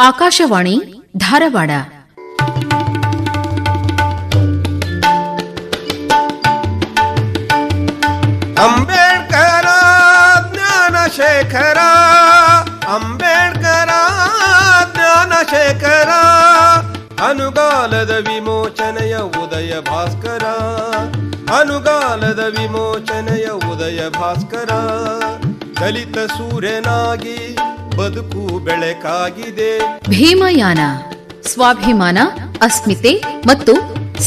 ಆಕಾಶವಾಣಿ, ಧಾರವಾಡ. ಅಂಬೇಡ್ಕರ ಜ್ಞಾನ ಶೇಖರ, ಅಂಬೇಡ್ಕರ ಜ್ಞಾನ ಶೇಖರ, ಅನುಗಾಲದ ವಿಮೋಚನೆಯ ಉದಯ ಭಾಸ್ಕರ, ಅನುಗಾಲದ ವಿಮೋಚನೆಯ ಉದಯ ಭಾಸ್ಕರ, ದಲಿತ ಸೂರ್ಯನಾಗಿ ಬದುಕು ಬೆಳಕಾಗಿದೆ. ಭೀಮಯಾನ, ಸ್ವಾಭಿಮಾನ, ಅಸ್ಮಿತೆ ಮತ್ತು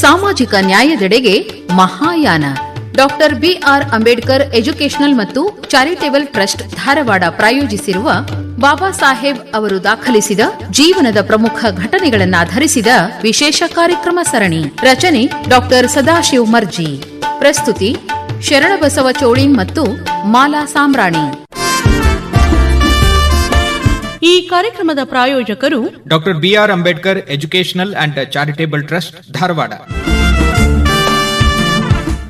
ಸಾಮಾಜಿಕ ನ್ಯಾಯದೆಡೆಗೆ Mahayana. Doctor B R Ambedkar educational ಮತ್ತು ಚಾರಿಟೇಬಲ್ ಟ್ರಸ್ಟ್ ಧಾರವಾಡ ಪ್ರಾಯೋಜಿಸಿರುವ ಬಾಬಾ ಸಾಹೇಬ್ ಅವರು ದಾಖಲಿಸಿದ ಜೀವನದ ಪ್ರಮುಖ ಘಟನೆಗಳನ್ನಾಧರಿಸಿದ ವಿಶೇಷ ಕಾರ್ಯಕ್ರಮ ಸರಣಿ. ರಚನೆ ಡಾಕ್ಟರ್ ಸದಾಶಿವ್ ಮರ್ಜಿ. ಪ್ರಸ್ತುತಿ ಶರಣಬಸವ ಚೋಳಿ ಮತ್ತು ಮಾಲಾ ಸಾಂಬ್ರಾಣಿ ಈ ಕಾರ್ಯಕ್ರಮದ ಪ್ರಾಯೋಜಕರು doctor B R Ambedkar educational and charitable trust Dharwad.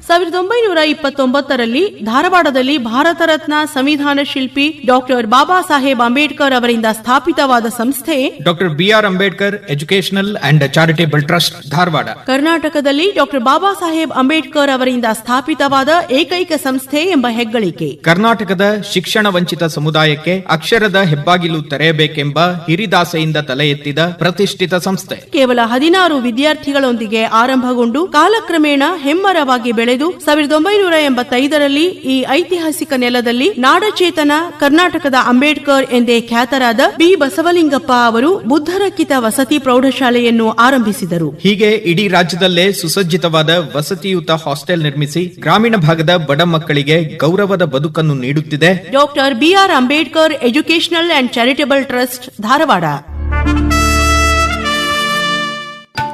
ಸಾವಿರದ ಒಂಬೈನೂರ ಇಪ್ಪತ್ತೊಂಬತ್ತರಲ್ಲಿ ಧಾರವಾಡದಲ್ಲಿ ಭಾರತ ರತ್ನ ಸಂವಿಧಾನ ಶಿಲ್ಪಿ ಡಾಕ್ಟರ್ ಬಾಬಾ ಸಾಹೇಬ್ ಅಂಬೇಡ್ಕರ್ ಅವರಿಂದ ಸ್ಥಾಪಿತವಾದ ಸಂಸ್ಥೆ doctor B R Ambedkar educational and charitable trust Dharwad. ಕರ್ನಾಟಕದಲ್ಲಿ ಡಾಕ್ಟರ್ ಬಾಬಾ ಸಾಹೇಬ್ ಅಂಬೇಡ್ಕರ್ ಅವರಿಂದ ಸ್ಥಾಪಿತವಾದ ಏಕೈಕ ಸಂಸ್ಥೆ ಎಂಬ ಹೆಗ್ಗಳಿಕೆ. ಕರ್ನಾಟಕದ ಶಿಕ್ಷಣ ವಂಚಿತ ಸಮುದಾಯಕ್ಕೆ ಅಕ್ಷರದ ಹೆಬ್ಬಾಗಿಲು ತೆರೆಯಬೇಕೆಂಬ ಹಿರಿದಾಸೆಯಿಂದ ತಲೆ ಎತ್ತಿದ ಪ್ರತಿಷ್ಠಿತ ಸಂಸ್ಥೆ. ಕೇವಲ ಹದಿನಾರು ವಿದ್ಯಾರ್ಥಿಗಳೊಂದಿಗೆ ಆರಂಭಗೊಂಡು ಕಾಲಕ್ರಮೇಣ ಹೆಮ್ಮರವಾಗಿ ಬೆಳೆದು ಸಾವಿರದ ಒಂಬೈನೂರ ಎಂಬತ್ತೈದರಲ್ಲಿ ಈ ಐತಿಹಾಸಿಕ ನೆಲದಲ್ಲಿ ನಾಡಚೇತನ ಕರ್ನಾಟಕದ ಅಂಬೇಡ್ಕರ್ ಎಂದೇ ಖ್ಯಾತರಾದ ಬಿ. ಬಸವಲಿಂಗಪ್ಪ ಅವರು ಬುದ್ಧರಕ್ಕಿತ ವಸತಿ ಪ್ರೌಢಶಾಲೆಯನ್ನು ಆರಂಭಿಸಿದರು. ಹೀಗೆ ಇಡೀ ರಾಜ್ಯದಲ್ಲೇ ಸುಸಜ್ಜಿತವಾದ ವಸತಿಯುತ ಹಾಸ್ಟೆಲ್ ನಿರ್ಮಿಸಿ ಗ್ರಾಮೀಣ ಭಾಗದ ಬಡ ಮಕ್ಕಳಿಗೆ ಗೌರವದ ಬದುಕನ್ನು ನೀಡುತ್ತಿದೆ. Doctor B R Ambedkar educational and charitable trust Dharwad.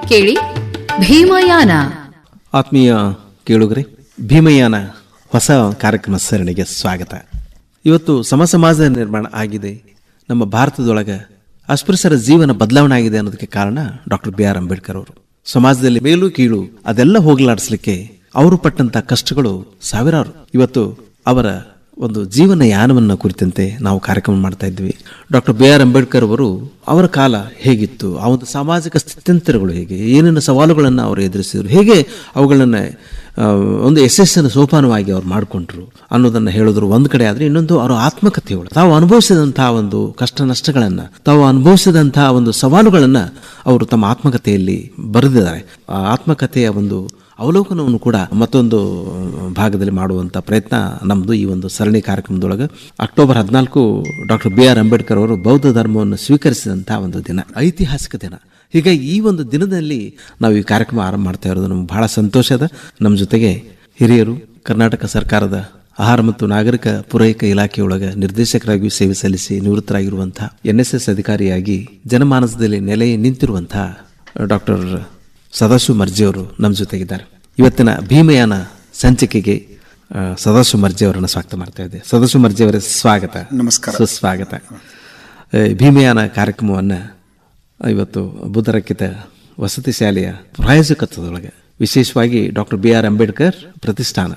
ಕೇಳಿ ಭೀಮಯಾನ. ಆತ್ಮೀಯ ಕೇಳುಗರೆ ಭೀಮಯಾನ ಹೊಸ ಕಾರ್ಯಕ್ರಮ ಸರಣಿಗೆ ಸ್ವಾಗತ. ಇವತ್ತು ಸಮ ಸಮಾಜ ನಿರ್ಮಾಣ ಆಗಿದೆ. ನಮ್ಮ ಭಾರತದೊಳಗೆ ಅಸ್ಪೃಶ್ಯರ ಜೀವನ ಬದಲಾವಣೆ ಆಗಿದೆ ಅನ್ನೋದಕ್ಕೆ ಕಾರಣ ಡಾಕ್ಟರ್ ಬಿ ಆರ್ ಅಂಬೇಡ್ಕರ್ ಅವರು. ಸಮಾಜದಲ್ಲಿ ಮೇಲು ಕೀಳು ಅದೆಲ್ಲ ಹೋಗಲಾಡಿಸ್ಲಿಕ್ಕೆ ಅವರು ಪಟ್ಟಂತ ಕಷ್ಟಗಳು ಸಾವಿರಾರು. ಇವತ್ತು ಅವರ ಒಂದು ಜೀವನ ಯಾನವನ್ನು ಕುರಿತಂತೆ ನಾವು ಕಾರ್ಯಕ್ರಮ ಮಾಡ್ತಾ ಇದ್ವಿ. ಡಾಕ್ಟರ್ ಬಿ ಆರ್ ಅಂಬೇಡ್ಕರ್ ಅವರು ಅವರ ಕಾಲ ಹೇಗಿತ್ತು, ಆ ಒಂದು ಸಾಮಾಜಿಕ ಸ್ಥಿತ್ಯಂತರಗಳು ಹೇಗೆ, ಏನೇನು ಸವಾಲುಗಳನ್ನು ಅವರು ಎದುರಿಸಿದ್ರು, ಹೇಗೆ ಅವುಗಳನ್ನು ಒಂದು ಯಶಸ್ಸಿನ ಸೋಪಾನವಾಗಿ ಅವ್ರು ಮಾಡಿಕೊಂಡ್ರು ಅನ್ನೋದನ್ನು ಹೇಳಿದ್ರು ಒಂದು ಕಡೆ ಆದರೆ ಇನ್ನೊಂದು ಅವರ ಆತ್ಮಕಥೆಗಳು ತಾವು ಅನುಭವಿಸಿದಂತಹ ಒಂದು ಕಷ್ಟ ನಷ್ಟಗಳನ್ನು ತಾವು ಅನುಭವಿಸಿದಂತಹ ಒಂದು ಸವಾಲುಗಳನ್ನು ಅವರು ತಮ್ಮ ಆತ್ಮಕಥೆಯಲ್ಲಿ ಬರೆದಿದ್ದಾರೆ. ಆ ಆತ್ಮಕಥೆಯ ಒಂದು ಅವಲೋಕನವನ್ನು ಕೂಡ ಮತ್ತೊಂದು ಭಾಗದಲ್ಲಿ ಮಾಡುವಂಥ ಪ್ರಯತ್ನ ನಮ್ಮದು ಈ ಒಂದು ಸರಣಿ ಕಾರ್ಯಕ್ರಮದೊಳಗೆ. ಅಕ್ಟೋಬರ್ ಹದಿನಾಲ್ಕು ಡಾಕ್ಟರ್ ಬಿ ಆರ್ ಅಂಬೇಡ್ಕರ್ ಅವರು ಬೌದ್ಧ ಧರ್ಮವನ್ನು ಸ್ವೀಕರಿಸಿದಂಥ ಒಂದು ದಿನ, ಐತಿಹಾಸಿಕ ದಿನ. ಹೀಗಾಗಿ ಈ ಒಂದು ದಿನದಲ್ಲಿ ನಾವು ಈ ಕಾರ್ಯಕ್ರಮ ಆರಂಭ ಮಾಡ್ತಾ ಇರೋದು ನಮ್ಗೆ ಬಹಳ ಸಂತೋಷ ಅದ. ನಮ್ಮ ಜೊತೆಗೆ ಹಿರಿಯರು ಕರ್ನಾಟಕ ಸರ್ಕಾರದ ಆಹಾರ ಮತ್ತು ನಾಗರಿಕ ಪೂರೈಕೆ ಇಲಾಖೆಯೊಳಗೆ ನಿರ್ದೇಶಕರಾಗಿ ಸೇವೆ ಸಲ್ಲಿಸಿ ನಿವೃತ್ತರಾಗಿರುವಂಥ ಎನ್ ಎಸ್ ಎಸ್ ಅಧಿಕಾರಿಯಾಗಿ ಜನಮಾನಸದಲ್ಲಿ ನೆಲೆ ನಿಂತಿರುವಂತಹ ಡಾಕ್ಟರ್ ಸದಾಶಿವ ಮರ್ಜಿಯವರು ನಮ್ಮ ಜೊತೆಗಿದ್ದಾರೆ. ಇವತ್ತಿನ ಭೀಮಯಾನ ಸಂಚಿಕೆಗೆ ಸದಾಶಿವ ಮರ್ಜಿ ಅವರನ್ನು ಸ್ವಾಗತ ಮಾಡ್ತಾ ಇದ್ದೆ. ಸದಾಶಿವ ಮರ್ಜಿ ಅವರ ಸ್ವಾಗತ. ನಮಸ್ಕಾರ. ಸುಸ್ವಾಗತ. ಭೀಮಯಾನ ಕಾರ್ಯಕ್ರಮವನ್ನು ಇವತ್ತು ಬುದ್ಧರಕ್ಕಿತ ವಸತಿ ಶಾಲೆಯ ಪ್ರಾಯೋಜಕತ್ವದೊಳಗೆ ವಿಶೇಷವಾಗಿ ಡಾಕ್ಟರ್ ಬಿ ಆರ್ ಅಂಬೇಡ್ಕರ್ ಪ್ರತಿಷ್ಠಾನ.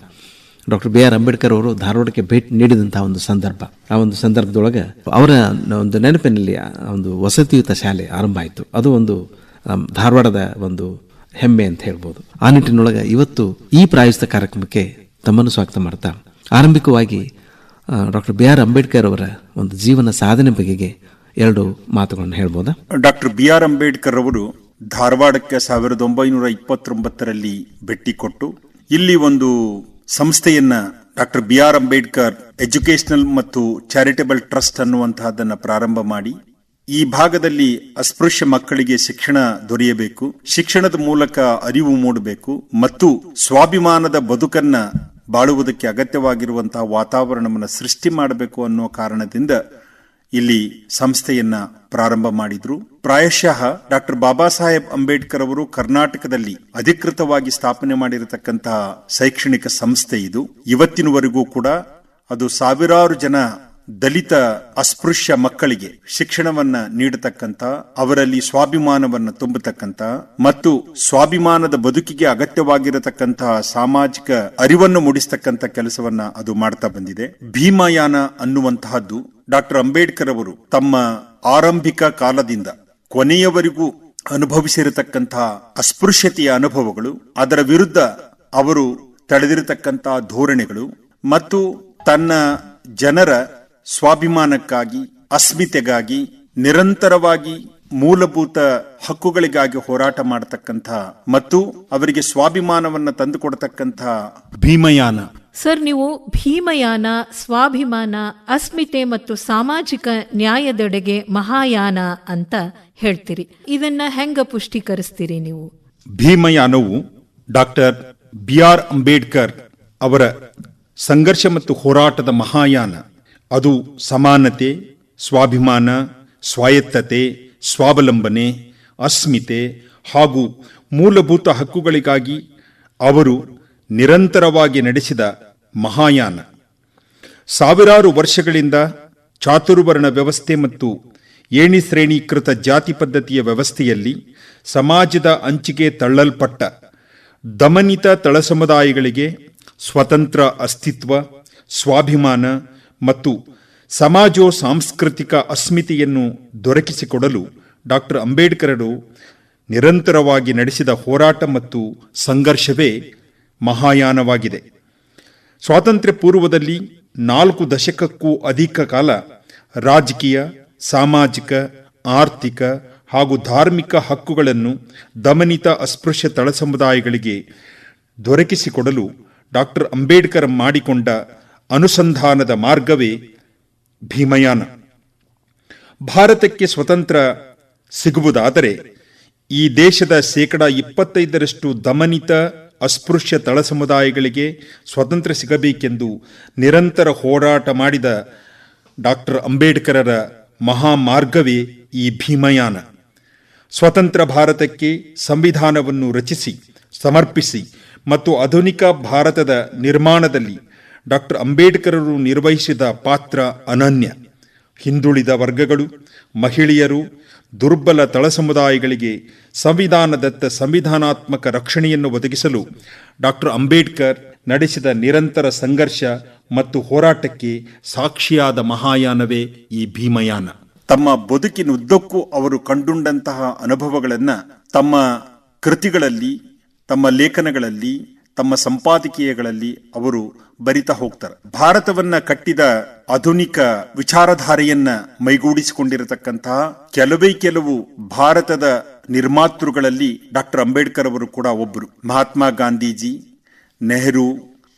ಡಾಕ್ಟರ್ ಬಿ ಆರ್ ಅಂಬೇಡ್ಕರ್ ಅವರು ಧಾರವಾಡಕ್ಕೆ ಭೇಟಿ ನೀಡಿದಂಥ ಒಂದು ಸಂದರ್ಭ. ಆ ಒಂದು ಸಂದರ್ಭದೊಳಗೆ ಅವರ ಒಂದು ನೆನಪಿನಲ್ಲಿ ಒಂದು ವಸತಿಯುತ ಶಾಲೆ ಆರಂಭ ಆಯಿತು. ಅದು ಒಂದು ಧಾರವಾಡದ ಒಂದು ಹೆಮ್ಮೆ ಅಂತ ಹೇಳ್ಬೋದು. ಆ ನಿಟ್ಟಿನೊಳಗೆ ಇವತ್ತು ಈ ಪ್ರಾಯೋಜಿತ ಕಾರ್ಯಕ್ರಮಕ್ಕೆ ತಮ್ಮನ್ನು ಸ್ವಾಗತ ಮಾಡ್ತಾ ಆರಂಭಿಕವಾಗಿ ಡಾಕ್ಟರ್ ಬಿ ಆರ್ ಅಂಬೇಡ್ಕರ್ ಅವರ ಒಂದು ಜೀವನ ಸಾಧನೆ ಬಗೆಗೆ ಎರಡು ಮಾತುಗಳನ್ನು ಹೇಳ್ಬೋದಾ? ಡಾಕ್ಟರ್ ಬಿ ಆರ್ ಅಂಬೇಡ್ಕರ್ ಅವರು ಧಾರವಾಡಕ್ಕೆ ಸಾವಿರದ ಒಂಬೈನೂರ ಇಪ್ಪತ್ತೊಂಬತ್ತರಲ್ಲಿ ಭೇಟಿ ಕೊಟ್ಟು ಇಲ್ಲಿ ಒಂದು ಸಂಸ್ಥೆಯನ್ನ doctor B R Ambedkar educational ಮತ್ತು ಚಾರಿಟೇಬಲ್ ಟ್ರಸ್ಟ್ ಅನ್ನುವಂತಹದನ್ನ ಪ್ರಾರಂಭ ಮಾಡಿ ಈ ಭಾಗದಲ್ಲಿ ಅಸ್ಪೃಶ್ಯ ಮಕ್ಕಳಿಗೆ ಶಿಕ್ಷಣ ದೊರೆಯಬೇಕು, ಶಿಕ್ಷಣದ ಮೂಲಕ ಅರಿವು ಮೂಡಬೇಕು ಮತ್ತು ಸ್ವಾಭಿಮಾನದ ಬದುಕನ್ನ ಬಾಳುವುದಕ್ಕೆ ಅಗತ್ಯವಾಗಿರುವಂತಹ ವಾತಾವರಣವನ್ನು ಸೃಷ್ಟಿ ಮಾಡಬೇಕು ಅನ್ನೋ ಕಾರಣದಿಂದ ಇಲ್ಲಿ ಸಂಸ್ಥೆಯನ್ನ ಪ್ರಾರಂಭ ಮಾಡಿದ್ರು. ಪ್ರಾಯಶಃ ಡಾಕ್ಟರ್ ಬಾಬಾ ಸಾಹೇಬ್ ಅಂಬೇಡ್ಕರ್ ಅವರು ಕರ್ನಾಟಕದಲ್ಲಿ ಅಧಿಕೃತವಾಗಿ ಸ್ಥಾಪನೆ ಮಾಡಿರತಕ್ಕಂತಹ ಶೈಕ್ಷಣಿಕ ಸಂಸ್ಥೆ ಇದು. ಇವತ್ತಿನವರೆಗೂ ಕೂಡ ಅದು ಸಾವಿರಾರು ಜನ ದಲಿತ ಅಸ್ಪೃಶ್ಯ ಮಕ್ಕಳಿಗೆ ಶಿಕ್ಷಣವನ್ನ ನೀಡತಕ್ಕಂತ ಅವರಲ್ಲಿ ಸ್ವಾಭಿಮಾನವನ್ನ ತುಂಬತಕ್ಕಂತ ಮತ್ತು ಸ್ವಾಭಿಮಾನದ ಬದುಕಿಗೆ ಅಗತ್ಯವಾಗಿರತಕ್ಕಂತಹ ಸಾಮಾಜಿಕ ಅರಿವನ್ನು ಮೂಡಿಸತಕ್ಕಂತ ಕೆಲಸವನ್ನ ಅದು ಮಾಡ್ತಾ ಬಂದಿದೆ. ಭೀಮಯಾನ ಅನ್ನುವಂತಹದ್ದು ಡಾಕ್ಟರ್ ಅಂಬೇಡ್ಕರ್ ಅವರು ತಮ್ಮ ಆರಂಭಿಕ ಕಾಲದಿಂದ ಕೊನೆಯವರೆಗೂ ಅನುಭವಿಸಿರತಕ್ಕಂತಹ ಅಸ್ಪೃಶ್ಯತೆಯ ಅನುಭವಗಳು, ಅದರ ವಿರುದ್ಧ ಅವರು ತಳೆದಿರತಕ್ಕಂತಹ ಧೋರಣೆಗಳು ಮತ್ತು ತನ್ನ ಜನರ ಸ್ವಾಭಿಮಾನಕ್ಕಾಗಿ, ಅಸ್ಮಿತೆಗಾಗಿ, ನಿರಂತರವಾಗಿ ಮೂಲಭೂತ ಹಕ್ಕುಗಳಿಗಾಗಿ ಹೋರಾಟ ಮಾಡತಕ್ಕಂತಹ ಮತ್ತು ಅವರಿಗೆ ಸ್ವಾಭಿಮಾನವನ್ನ ತಂದುಕೊಡತಕ್ಕಂತಹ ಭೀಮಯಾನ. ಸರ್, ನೀವು ಭೀಮಯಾನ, ಸ್ವಾಭಿಮಾನ, ಅಸ್ಮಿತೆ ಮತ್ತು ಸಾಮಾಜಿಕ ನ್ಯಾಯದೆಡೆಗೆ ಮಹಾಯಾನ ಅಂತ ಹೇಳ್ತೀರಿ. ಇದನ್ನ ಹೆಂಗ ಪುಷ್ಟೀಕರಿಸ್ತೀರಿ ನೀವು? ಭೀಮಯಾನವು ಡಾಕ್ಟರ್ ಬಿ ಆರ್ ಅಂಬೇಡ್ಕರ್ ಅವರ ಸಂಘರ್ಷ ಮತ್ತು ಹೋರಾಟದ ಮಹಾಯಾನ. ಅದು ಸಮಾನತೆ, ಸ್ವಾಭಿಮಾನ, ಸ್ವಾಯತ್ತತೆ, ಸ್ವಾವಲಂಬನೆ, ಅಸ್ಮಿತೆ ಹಾಗೂ ಮೂಲಭೂತ ಹಕ್ಕುಗಳಿಗಾಗಿ ಅವರು ನಿರಂತರವಾಗಿ ನಡೆಸಿದ ಮಹಾಯಾನ. ಸಾವಿರಾರು ವರ್ಷಗಳಿಂದ ಚಾತುರ್ವರ್ಣ ವ್ಯವಸ್ಥೆ ಮತ್ತು ಏಣಿ ಶ್ರೇಣೀಕೃತ ಜಾತಿ ಪದ್ಧತಿಯ ವ್ಯವಸ್ಥೆಯಲ್ಲಿ ಸಮಾಜದ ಅಂಚಿಗೆ ತಳ್ಳಲ್ಪಟ್ಟ ದಮನಿತ ತಳ ಸಮುದಾಯಗಳಿಗೆ ಸ್ವತಂತ್ರ ಅಸ್ತಿತ್ವ, ಸ್ವಾಭಿಮಾನ ಮತ್ತು ಸಮಾಜೋ ಸಾಂಸ್ಕೃತಿಕ ಅಸ್ಮಿತೆಯನ್ನು ದೊರಕಿಸಿಕೊಡಲು ಡಾಕ್ಟರ್ ಅಂಬೇಡ್ಕರರು ನಿರಂತರವಾಗಿ ನಡೆಸಿದ ಹೋರಾಟ ಮತ್ತು ಸಂಘರ್ಷವೇ ಮಹಾಯಾನವಾಗಿದೆ. ಸ್ವಾತಂತ್ರ್ಯ ಪೂರ್ವದಲ್ಲಿ ನಾಲ್ಕು ದಶಕಕ್ಕೂ ಅಧಿಕ ಕಾಲ ರಾಜಕೀಯ, ಸಾಮಾಜಿಕ, ಆರ್ಥಿಕ ಹಾಗೂ ಧಾರ್ಮಿಕ ಹಕ್ಕುಗಳನ್ನು ದಮನಿತ ಅಸ್ಪೃಶ್ಯ ತಳ ಸಮುದಾಯಗಳಿಗೆ ದೊರಕಿಸಿಕೊಡಲು ಡಾಕ್ಟರ್ ಅಂಬೇಡ್ಕರ್ ಮಾಡಿಕೊಂಡ ಅನುಸಂಧಾನದ ಮಾರ್ಗವೇ ಭೀಮಯಾನ. ಭಾರತಕ್ಕೆ ಸ್ವತಂತ್ರ ಸಿಗುವುದಾದರೆ ಈ ದೇಶದ ಶೇಕಡ ಇಪ್ಪತ್ತೈದರಷ್ಟು ದಮನಿತ ಅಸ್ಪೃಶ್ಯ ತಳ ಸಮುದಾಯಗಳಿಗೆ ಸ್ವತಂತ್ರ ಸಿಗಬೇಕೆಂದು ನಿರಂತರ ಹೋರಾಟ ಮಾಡಿದ ಡಾಕ್ಟರ್ ಅಂಬೇಡ್ಕರರ ಮಹಾಮಾರ್ಗವೇ ಈ ಭೀಮಯಾನ. ಸ್ವತಂತ್ರ ಭಾರತಕ್ಕೆ ಸಂವಿಧಾನವನ್ನು ರಚಿಸಿ, ಸಮರ್ಪಿಸಿ ಮತ್ತು ಆಧುನಿಕ ಭಾರತದ ನಿರ್ಮಾಣದಲ್ಲಿ ಡಾಕ್ಟರ್ ಅಂಬೇಡ್ಕರರು ನಿರ್ವಹಿಸಿದ ಪಾತ್ರ ಅನನ್ಯ. ಹಿಂದುಳಿದ ವರ್ಗಗಳು, ಮಹಿಳೆಯರು, ದುರ್ಬಲ ತಳ ಸಮುದಾಯಗಳಿಗೆ ಸಂವಿಧಾನದತ್ತ ಸಂವಿಧಾನಾತ್ಮಕ ರಕ್ಷಣೆಯನ್ನು ಒದಗಿಸಲು ಡಾಕ್ಟರ್ ಅಂಬೇಡ್ಕರ್ ನಡೆಸಿದ ನಿರಂತರ ಸಂಘರ್ಷ ಮತ್ತು ಹೋರಾಟಕ್ಕೆ ಸಾಕ್ಷಿಯಾದ ಮಹಾಯಾನವೇ ಈ ಭೀಮಯಾನ. ತಮ್ಮ ಬದುಕಿನುದ್ದಕ್ಕೂ ಅವರು ಕಂಡುಂಡಂತಹ ಅನುಭವಗಳನ್ನು ತಮ್ಮ ಕೃತಿಗಳಲ್ಲಿ, ತಮ್ಮ ಲೇಖನಗಳಲ್ಲಿ ತಮ್ಮ ಸಂಪಾದಕೀಯಗಳಲ್ಲಿ ಅವರು ಬರಿತಾ ಹೋಗ್ತಾರೆ. ಭಾರತವನ್ನ ಕಟ್ಟಿದ ಆಧುನಿಕ ವಿಚಾರಧಾರೆಯನ್ನ ಮೈಗೂಡಿಸಿಕೊಂಡಿರತಕ್ಕಂತಹ ಕೆಲವೇ ಕೆಲವು ಭಾರತದ ನಿರ್ಮಾತೃಗಳಲ್ಲಿ ಡಾಕ್ಟರ್ ಅಂಬೇಡ್ಕರ್ ಅವರು ಕೂಡ ಒಬ್ಬರು ಮಹಾತ್ಮ ಗಾಂಧೀಜಿ, ನೆಹರು,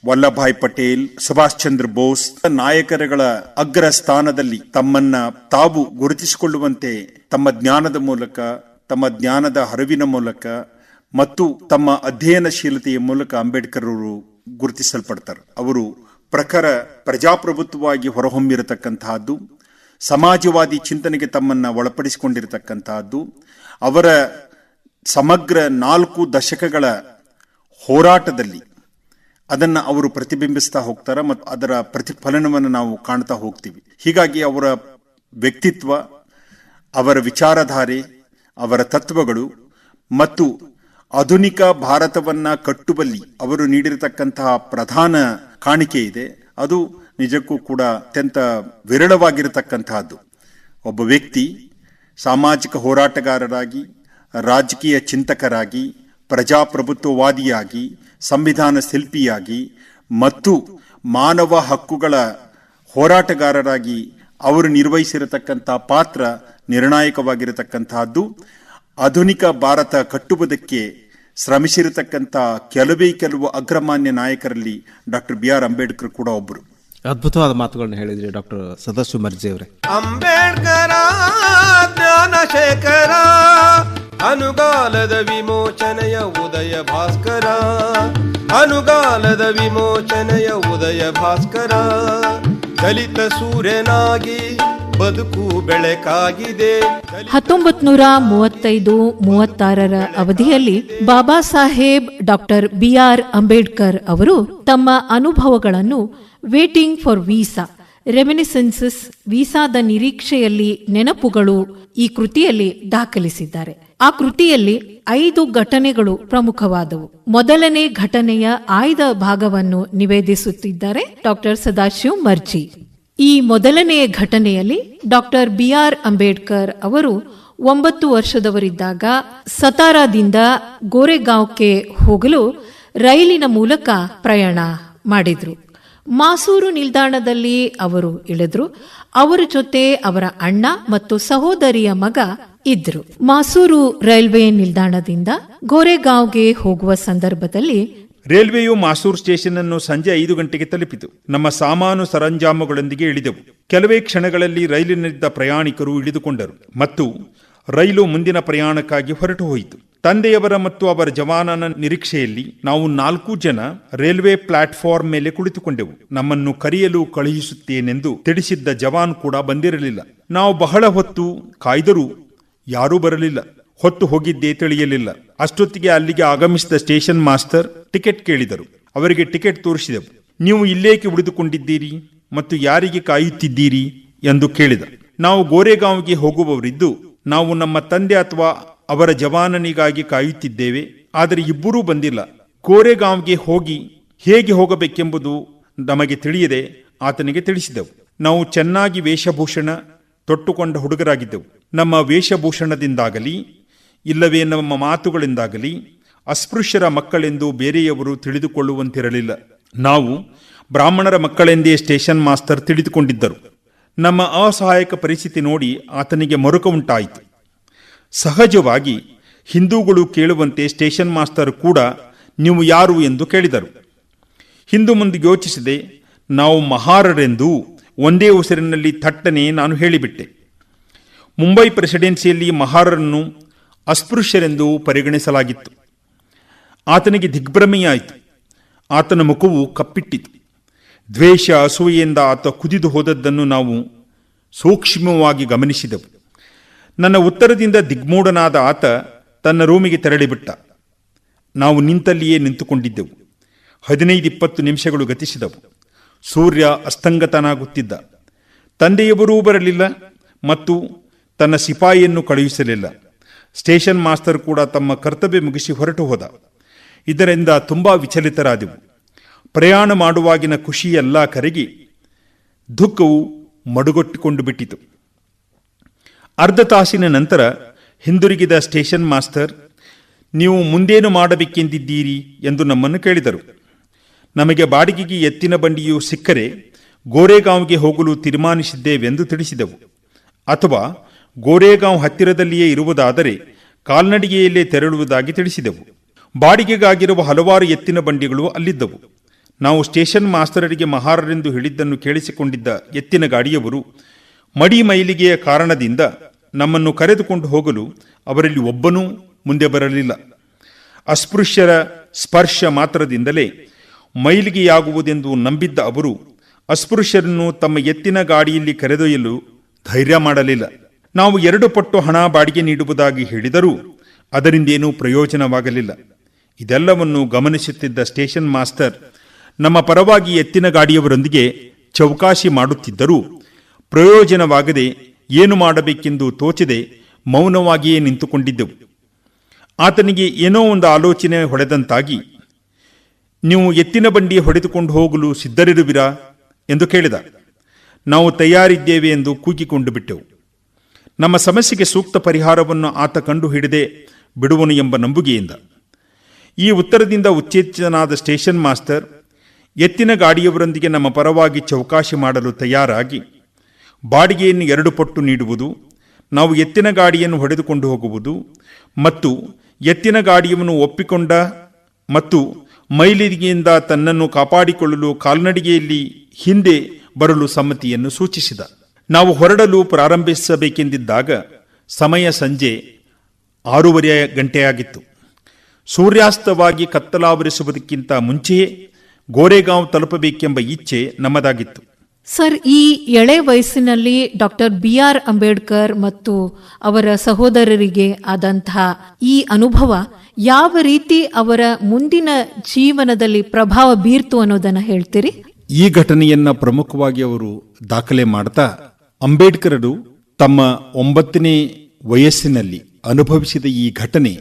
ವಲ್ಲಭಾಯ್ ಪಟೇಲ್, ಸುಭಾಷ್ ಚಂದ್ರ ಬೋಸ್ ನಾಯಕರುಗಳ ಅಗ್ರ ಸ್ಥಾನದಲ್ಲಿ ತಮ್ಮನ್ನ ತಾವು ಗುರುತಿಸಿಕೊಳ್ಳುವಂತೆ ತಮ್ಮ ಜ್ಞಾನದ ಮೂಲಕ, ತಮ್ಮ ಜ್ಞಾನದ ಹರಿವಿನ ಮೂಲಕ ಮತ್ತು ತಮ್ಮ ಅಧ್ಯಯನಶೀಲತೆಯ ಮೂಲಕ ಅಂಬೇಡ್ಕರ್ ಅವರು ಗುರುತಿಸಲ್ಪಡ್ತಾರೆ. ಅವರು ಪ್ರಖರ ಪ್ರಜಾಪ್ರಭುತ್ವವಾಗಿ ಹೊರಹೊಮ್ಮಿರತಕ್ಕಂತಹದ್ದು, ಸಮಾಜವಾದಿ ಚಿಂತನೆಗೆ ತಮ್ಮನ್ನು ಒಳಪಡಿಸಿಕೊಂಡಿರತಕ್ಕಂತಹದ್ದು, ಅವರ ಸಮಗ್ರ ನಾಲ್ಕು ದಶಕಗಳ ಹೋರಾಟದಲ್ಲಿ ಅದನ್ನು ಅವರು ಪ್ರತಿಬಿಂಬಿಸ್ತಾ ಹೋಗ್ತಾರೆ ಮತ್ತು ಅದರ ಪ್ರತಿಫಲನವನ್ನು ನಾವು ಕಾಣ್ತಾ ಹೋಗ್ತೀವಿ. ಹೀಗಾಗಿ ಅವರ ವ್ಯಕ್ತಿತ್ವ, ಅವರ ವಿಚಾರಧಾರೆ, ಅವರ ತತ್ವಗಳು ಮತ್ತು ಆಧುನಿಕ ಭಾರತವನ್ನ ಕಟ್ಟುವಲ್ಲಿ ಅವರು ನೀಡಿರತಕ್ಕಂತಹ ಪ್ರಧಾನ ಕಾಣಿಕೆ ಇದೆ. ಅದು ನಿಜಕ್ಕೂ ಕೂಡ ಅತ್ಯಂತ ವಿರಳವಾಗಿರತಕ್ಕಂತಹದ್ದು. ಒಬ್ಬ ವ್ಯಕ್ತಿ ಸಾಮಾಜಿಕ ಹೋರಾಟಗಾರರಾಗಿ, ರಾಜಕೀಯ ಚಿಂತಕರಾಗಿ, ಪ್ರಜಾಪ್ರಭುತ್ವವಾದಿಯಾಗಿ, ಸಂವಿಧಾನ ಶಿಲ್ಪಿಯಾಗಿ ಮತ್ತು ಮಾನವ ಹಕ್ಕುಗಳ ಹೋರಾಟಗಾರರಾಗಿ ಅವರು ನಿರ್ವಹಿಸಿರತಕ್ಕಂಥ ಪಾತ್ರ ನಿರ್ಣಾಯಕವಾಗಿರತಕ್ಕಂತಹದ್ದು. ಆಧುನಿಕ ಭಾರತ ಕಟ್ಟುವುದಕ್ಕೆ ಶ್ರಮಿಸಿರತಕ್ಕಂಥ ಕೆಲವೇ ಕೆಲವು ಅಗ್ರಮಾನ್ಯ ನಾಯಕರಲ್ಲಿ ಡಾಕ್ಟರ್ ಬಿ ಆರ್ ಅಂಬೇಡ್ಕರ್ ಕೂಡ ಒಬ್ಬರು. ಅದ್ಭುತವಾದ ಮಾತುಗಳನ್ನ ಹೇಳಿದ್ರಿ ಡಾಕ್ಟರ್ ಸದಾಶಿವ ಮರ್ಜಿ ಅವರೇ. ಅಂಬೇಡ್ಕರ ಜ್ಞಾನಶೇಖರ ಅನುಗಾಲದ ವಿಮೋಚನೆಯ ಉದಯ ಭಾಸ್ಕರ ಅನುಗಾಲದ ವಿಮೋಚನೆಯ ಉದಯ ಭಾಸ್ಕರ ದಲಿತ ಸೂರ್ಯನಾಗಿ ಬದುಕು ಬೆಳಕಾಗಿದೆ. ಹತ್ತೊಂಬತ್ ನೂರ ಮೂವತ್ತೈದು, ಮೂವತ್ತಾರರ ಅವಧಿಯಲ್ಲಿ Baba Saheb doctor B R Ambedkar ಅವರು ತಮ್ಮ ಅನುಭವಗಳನ್ನು ವೇಟಿಂಗ್ ಫಾರ್ ವೀಸಾ, ರೆಮಿನಿಸೆನ್ಸಸ್, ವೀಸಾದ ನಿರೀಕ್ಷೆಯಲ್ಲಿ ನೆನಪುಗಳು ಈ ಕೃತಿಯಲ್ಲಿ ದಾಖಲಿಸಿದ್ದಾರೆ. ಆ ಕೃತಿಯಲ್ಲಿ ಐದು ಘಟನೆಗಳು ಪ್ರಮುಖವಾದವು. ಮೊದಲನೇ ಘಟನೆಯ ಆಯ್ದ ಭಾಗವನ್ನು ನಿವೇದಿಸುತ್ತಿದ್ದಾರೆ ಡಾಕ್ಟರ್ ಸದಾಶಿವ್ ಮರ್ಜಿ. ಈ ಮೊದಲನೆಯ ಘಟನೆಯಲ್ಲಿ ಡಾಕ್ಟರ್ ಬಿಆರ್ ಅಂಬೇಡ್ಕರ್ ಅವರು ಒಂಬತ್ತು ವರ್ಷದವರಿದ್ದಾಗ ಸತಾರಾದಿಂದ ಗೋರೆಗಾಂವ್ಗೆ ಹೋಗಲು ರೈಲಿನ ಮೂಲಕ ಪ್ರಯಾಣ ಮಾಡಿದ್ರು. ಮಾಸೂರು ನಿಲ್ದಾಣದಲ್ಲಿ ಅವರು ಇಳಿದ್ರು. ಅವರ ಜೊತೆ ಅವರ ಅಣ್ಣ ಮತ್ತು ಸಹೋದರಿಯ ಮಗ ಇದ್ರು. ಮಾಸೂರು ರೈಲ್ವೆ ನಿಲ್ದಾಣದಿಂದ ಗೋರೆಗಾಂವ್ಗೆ ಹೋಗುವ ಸಂದರ್ಭದಲ್ಲಿ ರೈಲ್ವೆಯು ಮಾಸೂರ್ ಸ್ಟೇಷನ್ ಅನ್ನು ಸಂಜೆ ಐದು ಗಂಟೆಗೆ ತಲುಪಿತು. ನಮ್ಮ ಸಾಮಾನು ಸರಂಜಾಮುಗಳೊಂದಿಗೆ ಇಳಿದೆವು. ಕೆಲವೇ ಕ್ಷಣಗಳಲ್ಲಿ ರೈಲಿನಲ್ಲಿದ್ದ ಪ್ರಯಾಣಿಕರು ಇಳಿದುಕೊಂಡರು ಮತ್ತು ರೈಲು ಮುಂದಿನ ಪ್ರಯಾಣಕ್ಕಾಗಿ ಹೊರಟು ಹೋಯಿತು. ತಂದೆಯವರ ಮತ್ತು ಅವರ ಜವಾನನ ನಿರೀಕ್ಷೆಯಲ್ಲಿ ನಾವು ನಾಲ್ಕು ಜನ ರೈಲ್ವೆ ಪ್ಲಾಟ್ಫಾರ್ಮ್ ಮೇಲೆ ಕುಳಿತುಕೊಂಡೆವು. ನಮ್ಮನ್ನು ಕರೆಯಲು ಕಳುಹಿಸುತ್ತೇನೆಂದು ತಿಳಿಸಿದ್ದ ಜವಾನ್ ಕೂಡ ಬಂದಿರಲಿಲ್ಲ. ನಾವು ಬಹಳ ಹೊತ್ತು ಕಾಯ್ದರೂ ಯಾರೂ ಬರಲಿಲ್ಲ. ಹೊತ್ತು ಹೋಗಿದ್ದೇ ತಿಳಿಯಲಿಲ್ಲ. ಅಷ್ಟೊತ್ತಿಗೆ ಅಲ್ಲಿಗೆ ಆಗಮಿಸಿದ ಸ್ಟೇಷನ್ ಮಾಸ್ಟರ್ ಟಿಕೆಟ್ ಕೇಳಿದರು. ಅವರಿಗೆ ಟಿಕೆಟ್ ತೋರಿಸಿದೆವು. ನೀವು ಇಲ್ಲೇಕೆ ಉಳಿದುಕೊಂಡಿದ್ದೀರಿ ಮತ್ತು ಯಾರಿಗೆ ಕಾಯುತ್ತಿದ್ದೀರಿ ಎಂದು ಕೇಳಿದ. ನಾವು ಗೋರೆಗಾಂವ್ಗೆ ಹೋಗುವವರಿದ್ದು, ನಾವು ನಮ್ಮ ತಂದೆ ಅಥವಾ ಅವರ ಜವಾನನಿಗಾಗಿ ಕಾಯುತ್ತಿದ್ದೇವೆ, ಆದರೆ ಇಬ್ಬರೂ ಬಂದಿಲ್ಲ. ಗೋರೆಗಾಂವ್ಗೆ ಹೋಗಿ ಹೇಗೆ ಹೋಗಬೇಕೆಂಬುದು ನಮಗೆ ತಿಳಿಯದೆ ಆತನಿಗೆ ತಿಳಿಸಿದೆವು. ನಾವು ಚೆನ್ನಾಗಿ ವೇಷಭೂಷಣ ತೊಟ್ಟುಕೊಂಡ ಹುಡುಗರಾಗಿದ್ದೆವು. ನಮ್ಮ ವೇಷಭೂಷಣದಿಂದಾಗಲಿ ಇಲ್ಲವೇ ನಮ್ಮ ಮಾತುಗಳಿಂದಾಗಲಿ, ಅಸ್ಪೃಶ್ಯರ ಮಕ್ಕಳೆಂದು ಬೇರೆಯವರು ತಿಳಿದುಕೊಳ್ಳುವಂತಿರಲಿಲ್ಲ. ನಾವು ಬ್ರಾಹ್ಮಣರ ಮಕ್ಕಳೆಂದೇ ಸ್ಟೇಷನ್ ಮಾಸ್ತರ್ ತಿಳಿದುಕೊಂಡಿದ್ದರು. ನಮ್ಮ ಅಸಹಾಯಕ ಪರಿಸ್ಥಿತಿ ನೋಡಿ ಆತನಿಗೆ ಮರುಕ ಉಂಟಾಯಿತು. ಸಹಜವಾಗಿ ಹಿಂದೂಗಳು ಕೇಳುವಂತೆ ಸ್ಟೇಷನ್ ಮಾಸ್ತರ್ ಕೂಡ ನೀವು ಯಾರು ಎಂದು ಕೇಳಿದರು. ಹಿಂದು ಮುಂದೆ ಯೋಚಿಸಿದೆ ನಾವು ಮಹಾರರೆಂದು ಒಂದೇ ಉಸಿರಿನಲ್ಲಿ ಥಟ್ಟನೆ ನಾನು ಹೇಳಿಬಿಟ್ಟೆ. ಮುಂಬೈ ಪ್ರೆಸಿಡೆನ್ಸಿಯಲ್ಲಿ ಮಹಾರರನ್ನು ಅಸ್ಪೃಶ್ಯರೆಂದು ಪರಿಗಣಿಸಲಾಗಿತ್ತು. ಆತನಿಗೆ ದಿಗ್ಭ್ರಮೆಯಾಯಿತು. ಆತನ ಮುಖವು ಕಪ್ಪಿಟ್ಟಿತು. ದ್ವೇಷ ಅಸೂಯೆಯಿಂದ ಆತ ಕುದಿದು ಹೋದದ್ದನ್ನು ನಾವು ಸೂಕ್ಷ್ಮವಾಗಿ ಗಮನಿಸಿದೆವು. ನನ್ನ ಉತ್ತರದಿಂದ ದಿಗ್ಮೂಢನಾದ ಆತ ತನ್ನ ರೂಮಿಗೆ ತೆರಳಿಬಿಟ್ಟ. ನಾವು ನಿಂತಲ್ಲಿಯೇ ನಿಂತುಕೊಂಡಿದ್ದೆವು. ಹದಿನೈದು ಇಪ್ಪತ್ತು ನಿಮಿಷಗಳು ಗತಿಸಿದವು. ಸೂರ್ಯ ಅಸ್ತಂಗತನಾಗುತ್ತಿದ್ದ. ತಂದೆಯವರೂ ಬರಲಿಲ್ಲ ಮತ್ತು ತನ್ನ ಸಿಪಾಯಿಯನ್ನು ಕಳುಹಿಸಲಿಲ್ಲ. ಸ್ಟೇಷನ್ ಮಾಸ್ತರ್ ಕೂಡ ತಮ್ಮ ಕರ್ತವ್ಯ ಮುಗಿಸಿ ಹೊರಟು ಹೋದ. ಇದರಿಂದ ತುಂಬಾ ವಿಚಲಿತರಾದೆವು. ಪ್ರಯಾಣ ಮಾಡುವಾಗಿನ ಖುಷಿಯೆಲ್ಲ ಕರಗಿ ದುಃಖವು ಮಡುಗೊಟ್ಟಿಕೊಂಡು ಬಿಟ್ಟಿತು. ಅರ್ಧ ತಾಸಿನ ನಂತರ ಹಿಂದಿರುಗಿದ ಸ್ಟೇಷನ್ ಮಾಸ್ತರ್, ನೀವು ಮುಂದೇನು ಮಾಡಬೇಕೆಂದಿದ್ದೀರಿ ಎಂದು ನಮ್ಮನ್ನು ಕೇಳಿದರು. ನಮಗೆ ಬಾಡಿಗೆಗೆ ಎತ್ತಿನ ಬಂಡಿಯು ಸಿಕ್ಕರೆ ಗೋರೆಗಾಂವ್ಗೆ ಹೋಗಲು ತೀರ್ಮಾನಿಸಿದ್ದೇವೆಂದು ತಿಳಿಸಿದೆವು. ಅಥವಾ ಗೋರೆಗಾಂವ್ ಹತ್ತಿರದಲ್ಲಿಯೇ ಇರುವುದಾದರೆ ಕಾಲ್ನಡಿಗೆಯಲ್ಲೇ ತೆರಳುವುದಾಗಿ ತಿಳಿಸಿದೆವು. ಬಾಡಿಗೆಗಾಗಿರುವ ಹಲವಾರು ಎತ್ತಿನ ಬಂಡಿಗಳು ಅಲ್ಲಿದ್ದವು. ನಾವು ಸ್ಟೇಷನ್ ಮಾಸ್ತರರಿಗೆ ಮಹಾರರೆಂದು ಹೇಳಿದ್ದನ್ನು ಕೇಳಿಸಿಕೊಂಡಿದ್ದ ಎತ್ತಿನ ಗಾಡಿಯವರು ಮಡಿ ಮೈಲಿಗೆಯ ಕಾರಣದಿಂದ ನಮ್ಮನ್ನು ಕರೆದುಕೊಂಡು ಹೋಗಲು ಅವರಲ್ಲಿ ಒಬ್ಬನೂ ಮುಂದೆ ಬರಲಿಲ್ಲ. ಅಸ್ಪೃಶ್ಯರ ಸ್ಪರ್ಶ ಮಾತ್ರದಿಂದಲೇ ಮೈಲಿಗೆಯಾಗುವುದೆಂದು ನಂಬಿದ್ದ ಅವರು ಅಸ್ಪೃಶ್ಯರನ್ನು ತಮ್ಮ ಎತ್ತಿನ ಗಾಡಿಯಲ್ಲಿ ಕರೆದೊಯ್ಯಲು ಧೈರ್ಯ ಮಾಡಲಿಲ್ಲ. ನಾವು ಎರಡು ಪಟ್ಟು ಹಣ ಬಾಡಿಗೆ ನೀಡುವುದಾಗಿ ಹೇಳಿದರೂ ಅದರಿಂದೇನೂ ಪ್ರಯೋಜನವಾಗಲಿಲ್ಲ. ಇದೆಲ್ಲವನ್ನು ಗಮನಿಸುತ್ತಿದ್ದ ಸ್ಟೇಷನ್ ಮಾಸ್ಟರ್ ನಮ್ಮ ಪರವಾಗಿ ಎತ್ತಿನ ಗಾಡಿಯವರೊಂದಿಗೆ ಚೌಕಾಶಿ ಮಾಡುತ್ತಿದ್ದರೂ ಪ್ರಯೋಜನವಾಗದೆ ಏನು ಮಾಡಬೇಕೆಂದು ತೋಚದೆ ಮೌನವಾಗಿಯೇ ನಿಂತುಕೊಂಡಿದ್ದೆವು. ಆತನಿಗೆ ಏನೋ ಒಂದು ಆಲೋಚನೆ ಹೊಡೆದಂತಾಗಿ, ನೀವು ಎತ್ತಿನ ಬಂಡಿ ಹೊಡೆದುಕೊಂಡು ಹೋಗಲು ಸಿದ್ಧರಿರುವಿರಾ? ಎಂದು ಕೇಳಿದ. ನಾವು ತಯಾರಿದ್ದೇವೆ ಎಂದು ಕೂಗಿಕೊಂಡು ಬಿಟ್ಟೆವು. ನಮ್ಮ ಸಮಸ್ಯೆಗೆ ಸೂಕ್ತ ಪರಿಹಾರವನ್ನು ಆತ ಕಂಡು ಹಿಡಿದೆ ಬಿಡುವನು ಎಂಬ ನಂಬುಗೆಯಿಂದ. ಈ ಉತ್ತರದಿಂದ ಉಚ್ಚೇತನಾದ ಸ್ಟೇಷನ್ ಮಾಸ್ಟರ್ ಎತ್ತಿನ ಗಾಡಿಯವರೊಂದಿಗೆ ನಮ್ಮ ಪರವಾಗಿ ಚೌಕಾಶಿ ಮಾಡಲು ತಯಾರಾಗಿ, ಬಾಡಿಗೆಯನ್ನು ಎರಡು ಪಟ್ಟು ನೀಡುವುದು, ನಾವು ಎತ್ತಿನ ಗಾಡಿಯನ್ನು ಹೊಡೆದುಕೊಂಡು ಹೋಗುವುದು ಮತ್ತು ಎತ್ತಿನ ಗಾಡಿಯನ್ನು ಒಪ್ಪಿಕೊಂಡ ಮತ್ತು ಮೈಲಿಗೆಯಿಂದ ತನ್ನನ್ನು ಕಾಪಾಡಿಕೊಳ್ಳಲು ಕಾಲ್ನಡಿಗೆಯಲ್ಲಿ ಹಿಂದೆ ಬರಲು ಸಮ್ಮತಿಯನ್ನು ಸೂಚಿಸಿದ. ನಾವು ಹೊರಡಲು ಪ್ರಾರಂಭಿಸಬೇಕೆಂದಿದ್ದಾಗ ಸಮಯ ಸಂಜೆ ಆರೂವರೆ ಗಂಟೆಯಾಗಿತ್ತು. ಸೂರ್ಯಾಸ್ತವಾಗಿ ಕತ್ತಲಾವರಿಸುವುದಕ್ಕಿಂತ ಮುಂಚೆಯೇ ಗೋರೆಗಾಂವ್ ತಲುಪಬೇಕೆಂಬ ಇಚ್ಛೆ ನಮ್ಮದಾಗಿತ್ತು. ಸರ್ ಈ ಎಳೆ ವಯಸ್ಸಿನಲ್ಲಿ ಡಾಕ್ಟರ್ ಬಿ ಆರ್ ಅಂಬೇಡ್ಕರ್ ಮತ್ತು ಅವರ ಸಹೋದರರಿಗೆ ಆದಂತಹ ಈ ಅನುಭವ ಯಾವ ರೀತಿ ಅವರ ಮುಂದಿನ ಜೀವನದಲ್ಲಿ ಪ್ರಭಾವ ಬೀರ್ತು ಅನ್ನೋದನ್ನ ಹೇಳ್ತೀರಿ? ಈ ಘಟನೆಯನ್ನ ಪ್ರಮುಖವಾಗಿ ಅವರು ದಾಖಲೆ ಮಾಡ್ತಾ ಅಂಬೇಡ್ಕರರು ತಮ್ಮ ಒಂಬತ್ತನೇ ವಯಸ್ಸಿನಲ್ಲಿ ಅನುಭವಿಸಿದ ಈ ಘಟನೆ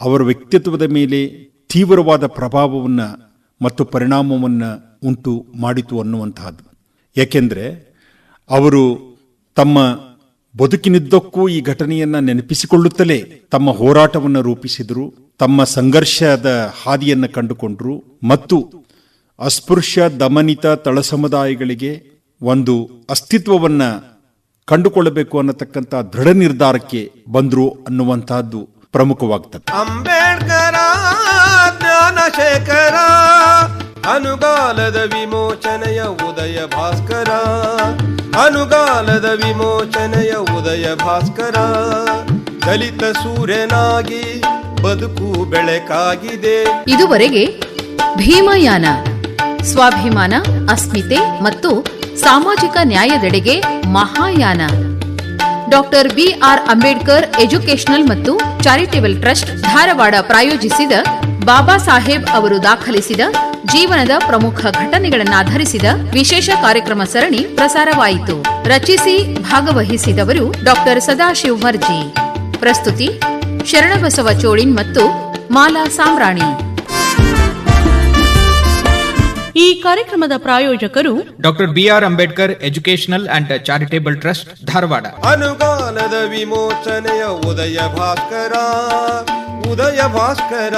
ಅವರ ವ್ಯಕ್ತಿತ್ವದ ಮೇಲೆ ತೀವ್ರವಾದ ಪ್ರಭಾವವನ್ನು ಮತ್ತು ಪರಿಣಾಮವನ್ನು ಉಂಟು ಮಾಡಿತು ಅನ್ನುವಂತಹದ್ದು. ಏಕೆಂದರೆ ಅವರು ತಮ್ಮ ಬದುಕಿನಿದ್ದಕ್ಕೂ ಈ ಘಟನೆಯನ್ನು ನೆನಪಿಸಿಕೊಳ್ಳುತ್ತಲೇ ತಮ್ಮ ಹೋರಾಟವನ್ನು ರೂಪಿಸಿದರು, ತಮ್ಮ ಸಂಘರ್ಷದ ಹಾದಿಯನ್ನು ಕಂಡುಕೊಂಡರು ಮತ್ತು ಅಸ್ಪೃಶ್ಯ ದಮನಿತ ತಳ ಸಮುದಾಯಗಳಿಗೆ ಒಂದು ಅಸ್ತಿತ್ವವನ್ನ ಕಂಡುಕೊಳ್ಳಬೇಕು ಅನ್ನತಕ್ಕಂಥ ದೃಢ ನಿರ್ಧಾರಕ್ಕೆ ಬಂದ್ರು ಅನ್ನುವಂತಹದ್ದು ಪ್ರಮುಖವಾಗ್ತದೆ. ಅಂಬೇಡ್ಕರ ಜ್ಞಾನಶೇಖರ ಅನುಗಾಲದ ವಿಮೋಚನೆಯ ಉದಯ ಭಾಸ್ಕರ ಅನುಗಾಲದ ವಿಮೋಚನೆಯ ಉದಯ ಭಾಸ್ಕರ ದಲಿತ ಸೂರ್ಯನಾಗಿ ಬದುಕು ಬೆಳಕಾಗಿದೆ. ಇದುವರೆಗೆ ಭೀಮಯಾನ ಸ್ವಾಭಿಮಾನ ಅಸ್ಮಿತೆ ಮತ್ತು ಸಾಮಾಜಿಕ ನ್ಯಾಯದೆಡೆಗೆ Mahayana. Doctor B R Ambedkar educational ಮತ್ತು ಚಾರಿಟೇಬಲ್ ಟ್ರಸ್ಟ್ ಧಾರವಾಡ ಪ್ರಾಯೋಜಿಸಿದ ಬಾಬಾ ಸಾಹೇಬ್ ಅವರು ದಾಖಲಿಸಿದ ಜೀವನದ ಪ್ರಮುಖ ಘಟನೆಗಳನ್ನಾಧರಿಸಿದ ವಿಶೇಷ ಕಾರ್ಯಕ್ರಮ ಸರಣಿ ಪ್ರಸಾರವಾಯಿತು. ರಚಿಸಿ ಭಾಗವಹಿಸಿದವರು ಡಾಕ್ಟರ್ ಸದಾಶಿವ್ ಮರ್ಜಿ ಪ್ರಸ್ತುತಿ ಶರಣಬಸವ ಚೋಳಿನ್ ಮತ್ತು ಮಾಲಾ ಸಾಮ್ರಾಣಿ. ಈ ಕಾರ್ಯಕ್ರಮದ ಪ್ರಾಯೋಜಕರು doctor B R Ambedkar educational and charitable trust Dharwad. ಅನುಗಾಲದ ವಿಮೋಚನೆಯ ಉದಯ ಭಾಸ್ಕರ ಉದಯ ಭಾಸ್ಕರ.